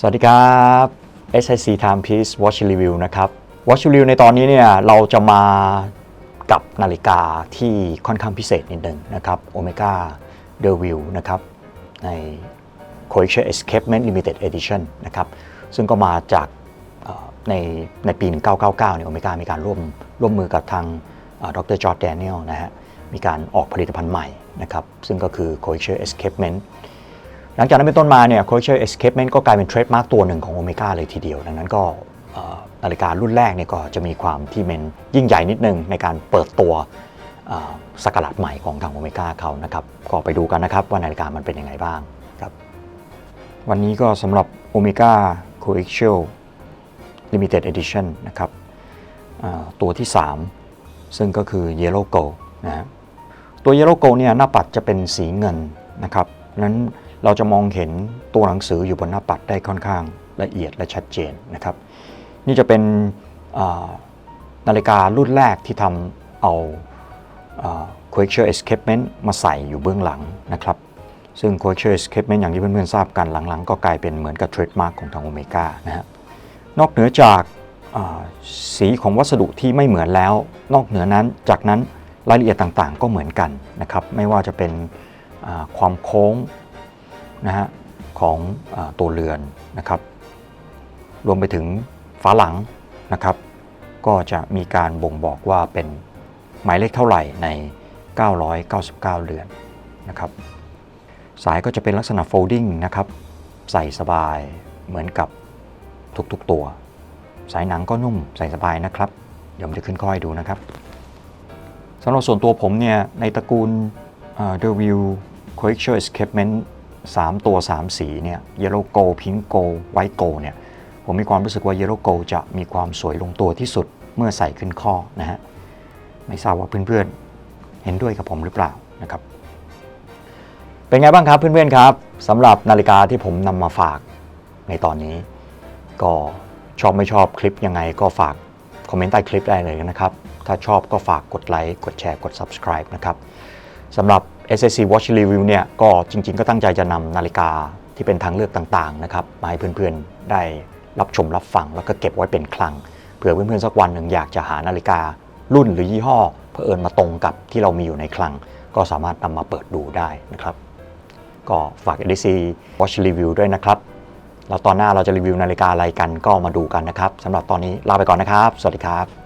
สวัสดีครับ SIC Timepiece Watch Review นะครับ Watch Review ในตอนนี้เนี่ยเราจะมากับนาฬิกาที่ค่อนข้างพิเศษนิดหนึ่งนะครับ Omega d e v i l นะครับ ใน Croatia Escapement Limited Edition นะครับ ซึ่งก็มาจากในในปี 1999 เนี่ยโอเมก้ามีการร่วมร่วมมือกับทางดรจอร์ดแดเนียลนะฮะ มีการออกผลิตภัณฑ์ใหม่นะครับ ซึ่งก็คือ Croatia Escapement หลังจากนั้นเป็นต้นมาเนี่ย Croatia Escapement ก็กลายเป็นเทรดมาร์กตัวหนึ่งของโอเมก้าเลยทีเดียว ดังนั้นก็นาฬิการุ่นแรกเนี่ยก็จะมีความที่เป็นยิ่งใหญ่นิดนึงในการเปิดตัวสกราชใหม่ของทางโอเมก้าเขานะครับ ก็ไปดูกันนะครับว่านาฬิกามันเป็นยังไงบ้างครับ วันนี้ก็สำหรับ Omega Coaxial Limited Edition นะครับตัวที่ 3 ซึ่งก็คือ Yellow Gold นะตัว Yellow Gold เนี่ยหน้าปัดจะเป็นสีเงินนะครับนั้น เราจะมองเห็นตัวหนังสืออยู่บนหน้าปัดได้ค่อนข้างละเอียดและชัดเจนนะครับ นี่จะเป็นนาฬิการุ่นแรกที่ทำเอา Quaker Escapement มาใส่อยู่เบื้องหลังนะครับ ซึ่ง Quaker Escapement อย่างที่เพื่อนๆทราบกันหลังๆ ก็กลายเป็นเหมือนกับเทรดมาร์กของทางโอเมก้านะฮะนอกเหนือจากสีของวัสดุที่ไม่เหมือนแล้ว นอกเหนือนั้นจากนั้นรายละเอียดต่างๆ ก็เหมือนกันนะครับ ไม่ว่าจะเป็นความโค้ง นะฮะของอตัวเรือนนะครับ รวมไปถึงฝาหลังนะครับ ก็จะมีการบ่งบอกว่าเป็นหมายเลขเท่าไหร่ใน 999 เรือนนะครับ สายก็จะเป็นลักษณะ folding นะครับ ใส่สบายเหมือนกับทุกๆตัว สายหนังก็นุ่มใส่สบายนะครับ เดี๋ยวผมจะขึ้นข้อให้ดูนะครับสำหรับส่วนตัวผมเนี่ยในตระกูลเอ่อ The View Coaxial Escapement 3 ตัว 3 สีเนี่ย Yellow Gold Pink Gold White Gold เนี่ยผมมีความรู้สึกว่า Yellow Gold จะมีความสวยลงตัวที่สุดเมื่อใส่ขึ้นข้อนะฮะไม่ทราบว่าเพื่อนๆเห็นด้วยกับผมหรือเปล่านะครับ เป็นไงบ้างครับเพื่อนๆครับสำหรับนาฬิกาที่ผมนำมาฝากในตอนนี้ ก็ชอบไม่ชอบคลิปยังไงก็ฝากคอมเมนต์ใต้คลิปได้เลยนะครับ ถ้าชอบก็ฝากกดไลค์กดแชร์กด subscribe นะครับสำหรับ SSC Watch Review เนี่ยก็จริง ๆ ก็ตั้งใจจะนำนาฬิกาที่เป็นทางเลือกต่างๆนะครับมาให้เพื่อนๆได้รับชมรับฟังแล้วก็เก็บไว้เป็นคลังเผื่อเพื่อนๆสักวันหนึ่งอยากจะหานาฬิการุ่นหรือยี่ห้อเผอิญมาตรงกับที่เรามีอยู่ในคลัง ก็สามารถนำมาเปิดดูได้นะครับ ก็ฝาก EDC Watch Review ด้วยนะครับแล้วตอนหน้าเราจะรีวิวนาฬิกาอะไรกันก็มาดูกันนะครับสำหรับตอนนี้ลาไปก่อนนะครับ สวัสดีครับ